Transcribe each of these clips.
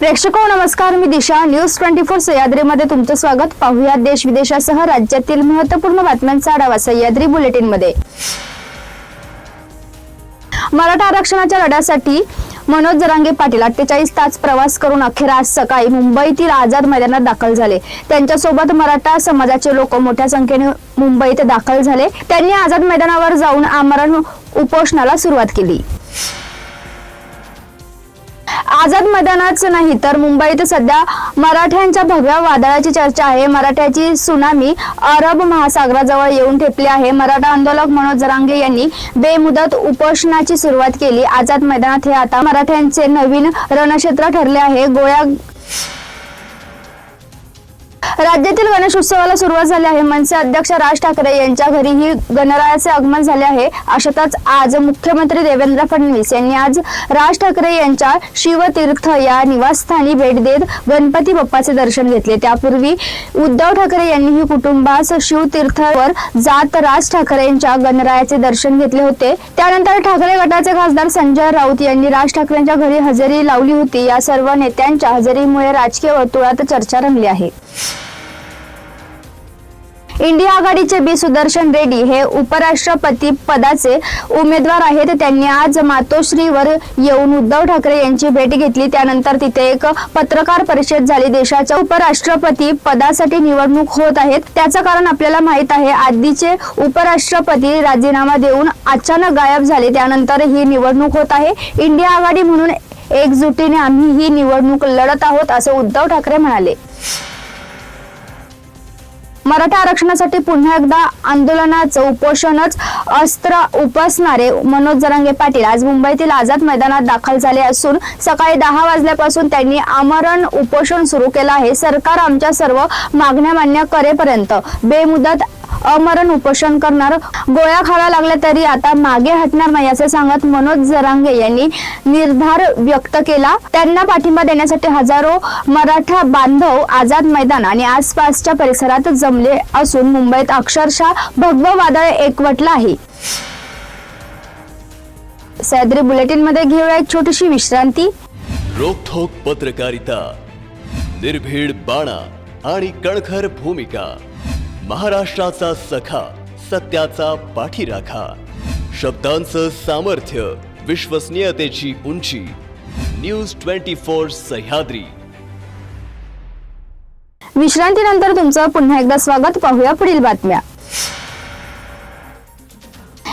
प्रेक्षको नमस्कार मी Disha. News twenty four सह्याद्रीमध्ये तुमचं स्वागत. पाहूया देश विदेशासह राज्यातील महत्त्वपूर्ण बातम्यांचा आढावा सह्याद्री बुलेटिनमध्ये मराठा आरक्षणाच्या लढ्यासाठी मनोज जरांगे पाटील अठ्ठेचाळीस तास प्रवास करून अखेर आज सकाळी मुंबईतील आझाद मैदानात दाखल झाले. त्यांच्यासोबत मराठा समाजाचे लोक मोठ्या संख्येने मुंबईत दाखल झाले. त्यांनी आझाद मैदानावर जाऊन आमरण उपोषणाला सुरुवात केली. आझाद मैदानाच नाही तर मुंबईत सध्या मराठ्यांच्या भगव्या वादळाची चर्चा आहे. मराठ्याची सुनामी अरब महासागराजवळ येऊन ठेपली आहे. मराठा आंदोलक मनोज जरांगे यांनी बेमुदत उपोषणाची सुरुवात केली. आझाद मैदानात हे आता मराठ्यांचे नवीन रणक्षेत्र ठरले आहे. गोळ्या राज्यातील गणेश उत्सवाला सुरुवात झाली आहे. मनसे अध्यक्ष राज ठाकरे यांच्या घरीही गणरायाचे आगमन झाले आहे. अशातच आज मुख्यमंत्री देवेंद्र फडणवीस यांनी आज राज ठाकरे यांच्या शिवतीर्थ या निवासस्थानी भेट देत गणपती बाप्पाचे दर्शन घेतले. त्यापूर्वी उद्धव ठाकरे यांनीही कुटुंबास शिवतीर्थवर जात राज ठाकरे यांच्या गणरायाचे दर्शन घेतले होते. त्यानंतर ठाकरे गटाचे खासदार संजय राऊत यांनी राज ठाकरेंच्या घरी हजेरी लावली होती. या सर्व नेत्यांच्या हजेरीमुळे राजकीय वर्तुळात चर्चा रंगली आहे. इंडिया आघाडीचे बी सुदर्शन रेड्डी हे उपराष्ट्रपती पदाचे उमेदवार आहेत. त्यांनी आज मातोश्रीवर येऊन उद्धव ठाकरे यांची भेट घेतली. त्यानंतर तिथे एक पत्रकार परिषद झाली. देशाच्या उपराष्ट्रपती पदासाठी निवडणूक होत आहेत. त्याचं कारण आपल्याला माहीत आहे. आधीचे उपराष्ट्रपती राजीनामा देऊन अचानक गायब झाले. त्यानंतर ही निवडणूक होत आहे. इंडिया आघाडी म्हणून एकजुटीने आम्ही ही निवडणूक लढत आहोत असं उद्धव ठाकरे म्हणाले. मराठा आरक्षणासाठी पुन्हा एकदा आंदोलनाचं उपोषणच अस्त्र उपसणारे मनोज जरांगे पाटील आज मुंबईतील आझाद मैदानात दाखल झाले असून सकाळी दहा वाजल्यापासून त्यांनी आमरण उपोषण सुरू केलं आहे. सरकार आमच्या सर्व मागण्या मान्य करेपर्यंत बेमुदत अमरण उपोषण करणार. गोळ्या खाव्या लागल्या तरी आता मागे हटणार नाही असे सांगत मनोज जरांगे यांनी निर्धार व्यक्त केला. त्यांना पाठिंबा देण्यासाठी हजारो मराठा बांधव आझाद मैदान आणि आसपासच्या परिसरात जमले असून मुंबईत अक्षरशः भगव वादळ एकवटलं आहे. सह्याद्री बुलेटिनमध्ये घेऊया एक छोटीशी विश्रांती. रोखोक पत्रकारिता निर्भीड बाणा आणि कणखर भूमिका. महाराष्ट्राचा सखा सत्याचा पाठीराखा. शब्दांचं सामर्थ्य विश्वसनीयतेची उंची. News twenty four Sahyadri. विश्रांतीनंतर तुमचं पुन्हा एकदा स्वागत पाहूया पुढील बातम्या.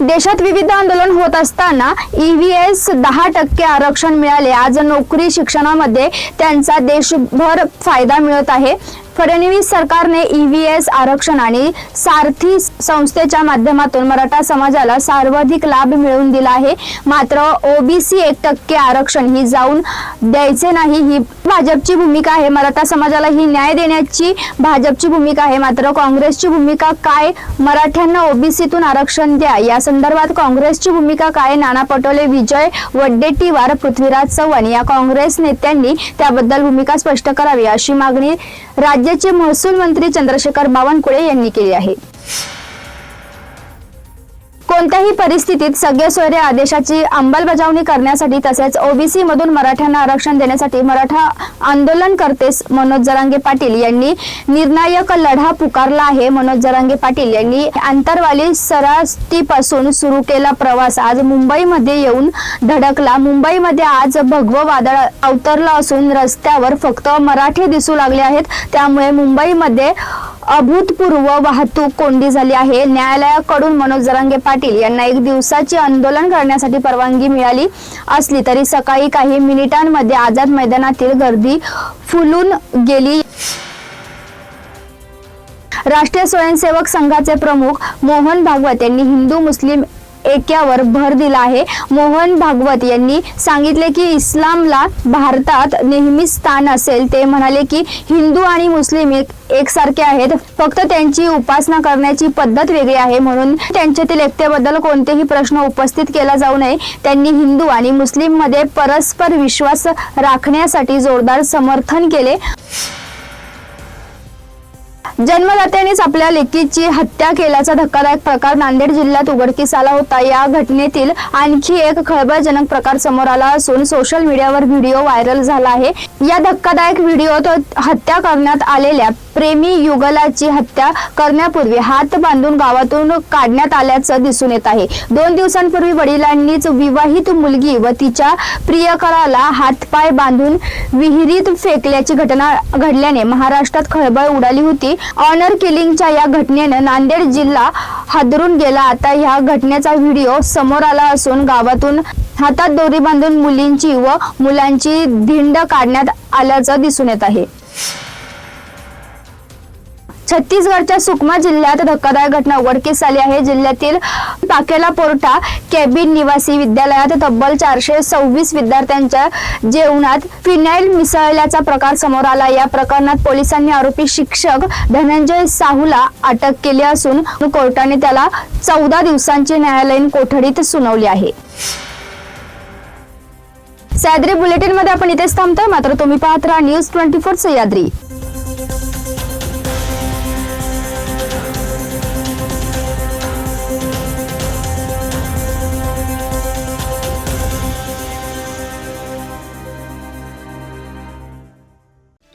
देशात विविध आंदोलन होत असताना ईव्हीएस दहा टक्के आरक्षण मिळाले. आज नोकरी शिक्षणामध्ये त्यांचा देशभर फायदा मिळत आहे. फडणवीस सरकारने ईव्हीएस आरक्षण आणि सारथी संस्थेच्या माध्यमातून मराठा समाजाला सर्वाधिक लाभ मिळवून दिला आहे. मात्र ओबीसी एक टक्के आरक्षण ही जाऊन द्यायचे नाही ही भाजपची भूमिका आहे. मराठा समाजाला ही न्याय देण्याची भाजपची भूमिका आहे. मात्र काँग्रेसची भूमिका काय? मराठ्यांना ओबीसीतून आरक्षण द्या. या संदर्भात काँग्रेसची भूमिका काय? नाना पटोले विजय वड्डेट्टीवार पृथ्वीराज चव्हाण या काँग्रेस नेत्यांनी त्याबद्दल भूमिका स्पष्ट करावी अशी मागणी राज्याचे महसूल मंत्री चंद्रशेखर बावनकुळे यांनी केली आहे. कोणत्याही परिस्थितीत सगळे सोयरे आदेशाची अंमलबजावणी करण्यासाठी तसेच ओबीसी मधून मराठ्यांना आरक्षण देण्यासाठी मराठा आंदोलनकर्ते मनोज जरांगे पाटील यांनी निर्णायक लढा पुकारला आहे. मनोज जरांगे पाटील यांनी आंतरवाली सरास्तीपासून सुरू केला प्रवास. आज मुंबईमध्ये येऊन धडकला. मुंबईमध्ये आज भगवं वादळ अवतरलं असून रस्त्यावर फक्त मराठी दिसू लागले आहेत. त्यामुळे मुंबईमध्ये अभूतपूर्व वाहतूक कोंडी झाली आहे. न्यायालयाकडून मनोज जरांगे पाटील यांना एक दिवसाची आंदोलन करण्यासाठी परवानगी मिळाली असली तरी सकाळी काही मिनिटांमध्ये आझाद मैदानातील गर्दी फुलून गेली. राष्ट्रीय स्वयंसेवक संघाचे प्रमुख मोहन भागवत यांनी हिंदू मुस्लिम ऐक्यावर भर दिला आहे. मोहन भागवत यांनी सांगितले की इस्लामला भारतात नेहमीच स्थान असेल. ते म्हणाले की हिंदू आणि मुस्लिम एक एकसारखे आहेत. फक्त त्यांची उपासना करण्याची पद्धत वेगळी आहे. म्हणून त्यांच्यातील एकतेबद्दल कोणतेही प्रश्न उपस्थित केला जाऊ नये. त्यांनी हिंदू आणि मुस्लिममध्ये परस्पर विश्वास राखण्यासाठी जोरदार समर्थन केले. जन्मदात्यानेच आपल्या लेकीची हत्या केल्याचा धक्कादायक प्रकार नांदेड जिल्ह्यात उघडकीस आला होता. या घटनेतील आणखी एक खळबळजनक प्रकार समोर आला असून सोशल मीडियावर व्हिडिओ व्हायरल झाला आहे. या धक्कादायक व्हिडिओत हत्या करण्यात आलेल्या प्रेमी युगलाची हत्या करण्यापूर्वी हात बांधून गावातून काढण्यात आल्याचं दिसून येत आहे. दोन दिवसांपूर्वी वडिलांनीच विवाहित मुलगी व तिच्या प्रियकराला हातपाय बांधून विहिरीत फेकल्याची घटना घडल्याने महाराष्ट्रात खळबळ उडाली होती. ऑनर किलिंगच्या या घटनेनं नांदेड जिल्हा हादरून गेला. आता ह्या घटनेचा व्हिडिओ समोर आला असून गावातून हातात दोरी बांधून मुलींची व मुलांची धिंड काढण्यात आल्याचं दिसून येत आहे. छत्तीसगडच्या सुकमा जिल्ह्यात धक्कादायक घटना उघडकीस आली आहे. जिल्ह्यातील पाकेला पोर्टा केबिन निवासी विद्यालयात तब्बल चारशे सव्वीस विद्यार्थ्यांच्या जेवणात फिनाईल मिसळल्याचा प्रकार समोर आला. या प्रकरणात पोलिसांनी आरोपी शिक्षक धनंजय साहूला अटक केली असून कोर्टाने त्याला चौदा दिवसांची न्यायालयीन कोठडीत सुनावली आहे. सह्याद्री बुलेटिनमध्ये आपण इथेच थांबतोय. मात्र तुम्ही पाहत राहा न्यूज ट्वेंटी फोर सह्याद्री